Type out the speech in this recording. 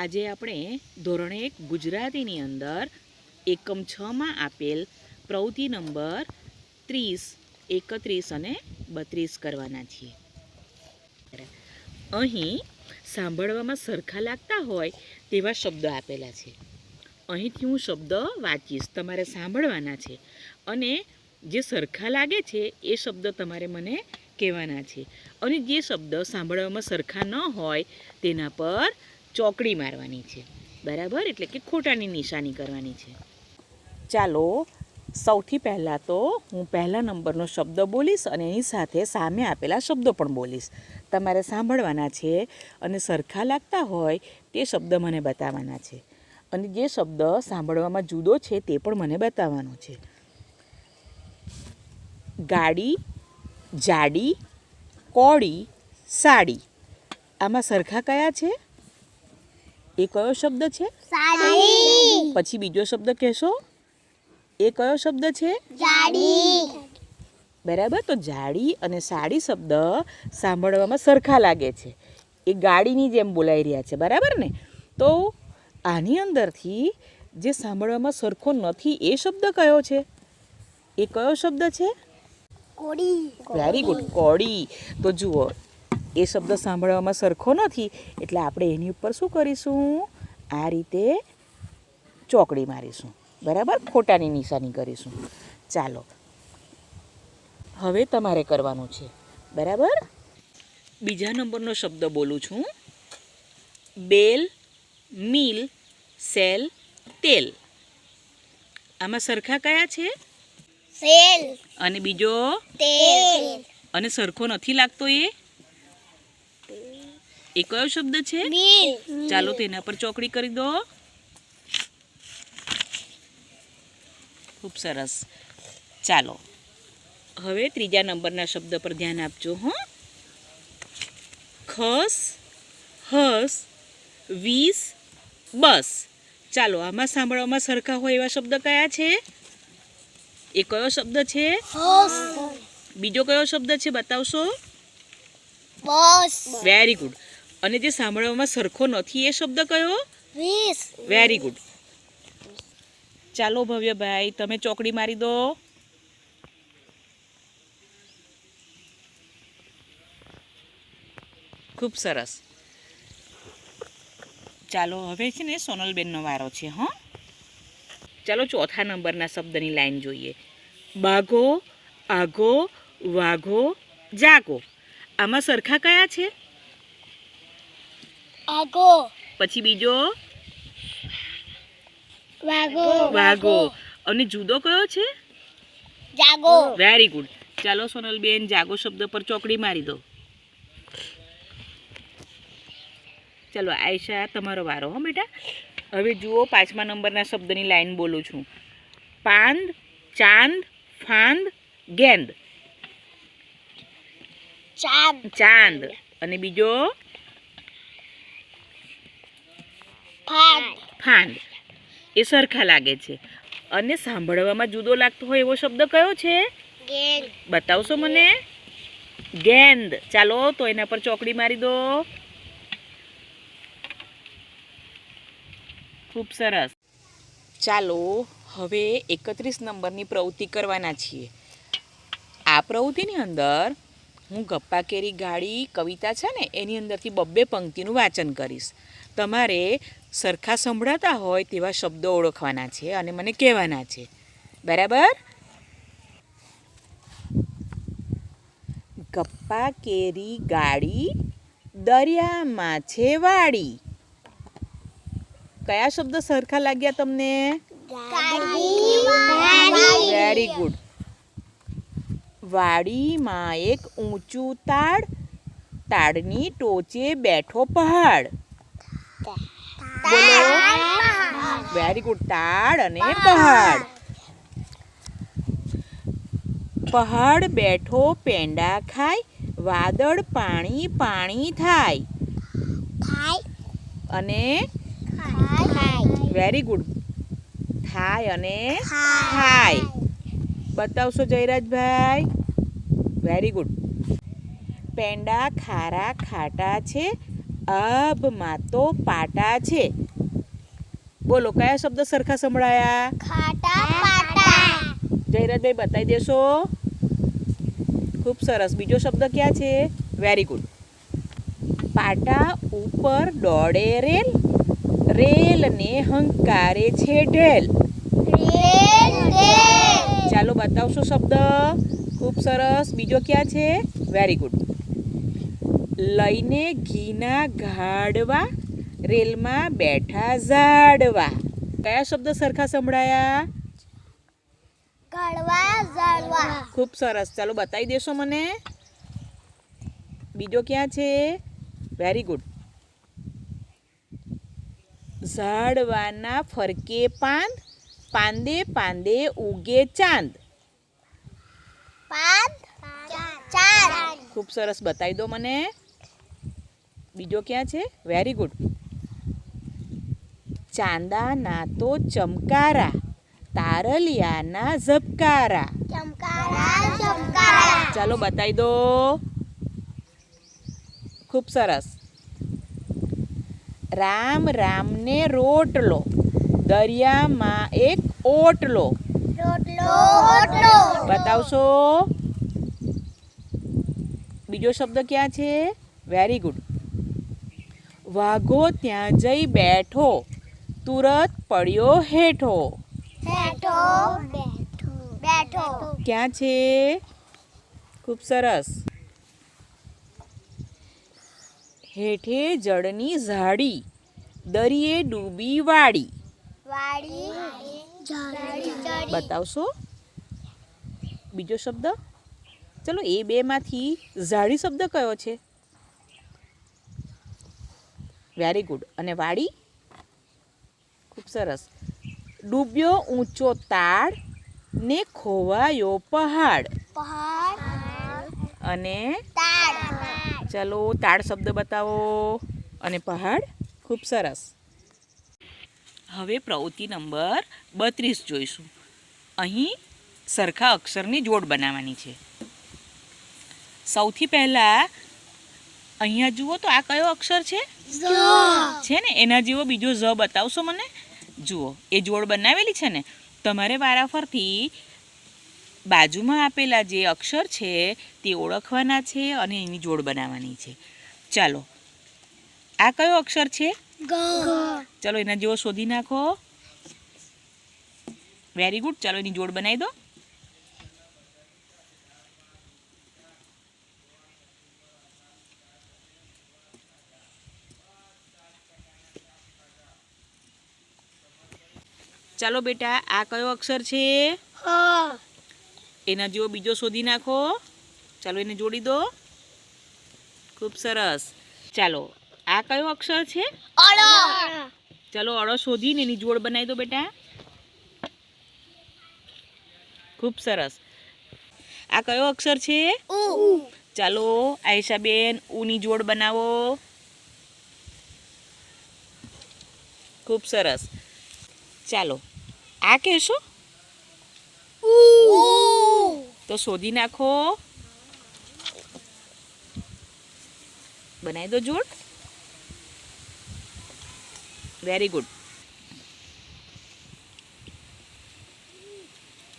આજે આપણે ધોરણ એક ગુજરાતીની અંદર એકમ છમાં આપેલ પ્રવૃત્તિ નંબર ત્રીસ, એકત્રીસ અને બત્રીસ કરવાના છીએ. અહીં સાંભળવામાં સરખા લાગતા હોય તેવા શબ્દો આપેલા છે. અહીંથી હું શબ્દ વાંચીશ, તમારે સાંભળવાના છે અને જે સરખા લાગે છે એ શબ્દ તમારે મને કહેવાના છે. અને જે શબ્દ સાંભળવામાં સરખા ન હોય તેના પર ચોકડી મારવાની છે. બરાબર? એટલે કે ખોટાની નિશાની કરવાની છે. ચાલો, સૌથી પહેલાં તો હું પહેલા નંબરનો શબ્દ બોલીશ અને એની સાથે સામે આપેલા શબ્દો પણ બોલીશ. તમારે સાંભળવાના છે અને સરખા લાગતા હોય તે શબ્દ મને બતાવવાના છે. અને જે શબ્દ સાંભળવામાં જુદો છે તે પણ મને બતાવવાનો છે. ગાડી, જાડી કોડી સાડી. આમાં સરખા કયા છે? એ કયો શબ્દ છે? સાડી. પછી બીજો શબ્દ કહેશો? એ કયો શબ્દ છે? જાડી. બરાબર તો જાડી અને સાડી શબ્દ સાંભળવામાં સરખા લાગે છે. એ ગાડીની જેમ બોલાઈ રહ્યા છે બરાબર ને? તો આની અંદરથી જે સાંભળવામાં સરખો નથી એ શબ્દ કયો છે? એ કયો શબ્દ છે? કોડી વેરી ગુડ કોડી તો જુઓ એ શબ્દ સાંભળવામાં સરખો નથી એટલે આપણે એની ઉપર શું કરીશું? આ રીતે ચોકડી મારીશું. બરાબર? ખોટાની નિશાની કરીશું. ચાલો. હવે તમારે કરવાનું છે. બરાબર? બીજા નંબરનો શબ્દ બોલું છું. બેલ મિલ સેલ તેલ. આમાં સરખા કયા છે? સેલ. અને બીજો? તેલ. અને સરખો નથી લાગતો એ? એ કયો શબ્દ છે? ચાલો તેના પર ચોકડી કરી દો. ખૂબ સરસ. ચાલો. હવે ત્રીજા નંબરના શબ્દ પર ધ્યાન આપજો હો. ખસ હસ વીસ બસ. ચાલો આમાં સાંભળવામાં સરખા હોય એવા શબ્દ કયા છે? એ કયો શબ્દ છે? બીજો કયો શબ્દ છે બતાવશો? બસ. વેરી ગુડ અને જે સાંભળવામાં સરખો નથી એ શબ્દ કયો? વેરી ગુડ ચાલો ભવ્યભાઈ તમે ચોકડી મારી દો. ખૂબ સરસ. ચાલો હવે છે ને સોનલબેનનો વારો છે હં. ચાલો ચોથા નંબરના શબ્દની લાઈન જોઈએ. બાઘો આઘો વાઘો જાગો. આમાં સરખા કયા છે? આગો પછી બીજો? વાગો વાઘો. અને જુદો કયો છે? જાગો. વેરી ગુડ ચાલો સોનલબેન જાગો શબ્દ પર ચોકડી મારી દો. ચાલો આયશા તમારો વારો હો બેટા. હવે જુઓ પાંચમા નંબરના શબ્દની લાઈન બોલું છું. પાંદ ચાંદ ફાંદ ગેંદ. ચાંદ. ચાંદ. અને બીજો? ફાંદ એ સરખા લાગે છે. અને સાંભળવામાં જુદો લાગતો હોય એવો શબ્દ કયો છે? બતાવશો મને? ગેંદ. ચાલો તો એના પર ચોકડી મારી દો. ખૂબ સરસ. ચાલો હવે એકત્રીસ નંબરની પ્રવૃત્તિ કરવાના છીએ. આ પ્રવૃત્તિની અંદર હું ગપ્પા કેરી ગાડી કવિતા છે ને એની અંદરથી બબ્બે પંક્તિનું વાંચન કરીશ. તમારે સરખા સંભળાતા હોય તેવા શબ્દો ઓળખવાના છે અને મને કહેવાના છે. બરાબર? ગપ્પા કેરી ગાડી દરિયામાં છે વાડી. કયા શબ્દ સરખા લાગ્યા તમને? વેરી ગુડ વાડીમાં એક ઊંચું તાડ, તાડની ટોચે બેઠો પહાડ. બોલો. વેરી ગુડ તાડ અને પહાડ. પહાડ બેઠો પેંડા ખાય વાદળ પાણી પાણી થાય. અને વેરી ગુડ થાય અને. થાય બતાવશો જયરાજભાઈ? વેરી ગુડ પેંડા ખારા ખાટા છે આભમાં તો પાટા છે. બોલો કયા શબ્દ સરખા સંભળાયા? ખાટા પાટા. જયરાજભાઈ બતાવી દેશો. ખૂબ સરસ. બીજો શબ્દ ક્યાં છે? વેરી ગુડ પાટા ઉપર દોડે રેલ રેલને હંકારે છે ઢેલ. ચાલો બતાવશો શબ્દ. ખૂબ સરસ. બીજો ક્યાં છે? વેરી ગુડ લઈને ઘીના ગાડવા રેલમાં બેઠા ઝાડવા. કયા શબ્દ સરખા સંભળાયા? ખૂબ સરસ. ચાલો બતાવી દેશો મને. બીજો ક્યાં છે? વેરી ગુડ ઝાડવાના ફરકે પાંદ પાંદે પાંદે ઉગે ચાંદ. ખૂબ સરસ. બતાવી દો મને. બીજો ક્યાં છે? વેરી ગુડ ચાંદાના તો ચમકારા તારલિયાના ઝબકારા. ચાલો બતાવી દો. ખૂબ સરસ. રામ રામને રોટલો દરિયામાં એક ઓટલો. બતાવશો? બીજો શબ્દ ક્યાં છે? વેરી ગુડ વાઘો ત્યાં જઈ બેઠો. તુરત પડ્યો હેઠો. બેઠો બેઠો. બેઠો. ક્યાં છે? ખૂબ સરસ. હેઠે જળની ઝાડી. દરિયે ડૂબી વાડી. બતાવશો? બીજો શબ્દ? ચલો એ બેમાંથી ઝાડી શબ્દ કયો છે? વેરી ગુડ અને વાડી? ખૂબ સરસ. ડૂબ્યો ઊંચો તાળ ને ખોવાયો પહાડ. અને? ચલો તાડ શબ્દ બતાવો. અને પહાડ? ખૂબ સરસ. હવે પ્રવૃત્તિ નંબર બત્રીસ જોઈશું. અહીં સરખા અક્ષરની જોડ બનાવવાની છે. સૌથી પહેલાં અહીંયા જુઓ તો આ કયો અક્ષર છે? છે ને? એના જેવો બીજો ઝ બતાવશો મને? જુઓ એ જોડ બનાવેલી છે ને? તમારે વારાફરથી બાજુમાં આપેલા જે અક્ષર છે તે ઓળખવાના છે અને એની જોડ બનાવવાની છે. ચાલો આ કયો અક્ષર છે? ચાલો એના જેવો શોધી નાખો. વેરી ગુડ ચાલો એની જોડ બનાવી દો. ચાલો બેટા, આ કયો અક્ષર છે? એના જેવો બીજો શોધી નાખો. ચાલો એને જોડી દો. ખૂબ સરસ. ચાલો, આ કયો અક્ષર છે? ચાલો, અળો શોધીને એની જોડ બનાવી દો બેટા. ખૂબ સરસ. આ કયો અક્ષર છે? ચાલો, આયશાબેન ઉની જોડ બનાવો. ખૂબ સરસ. ચાલો આ કહેશો? તો શોધી નાખો. બનાવી દો જોડ. Very good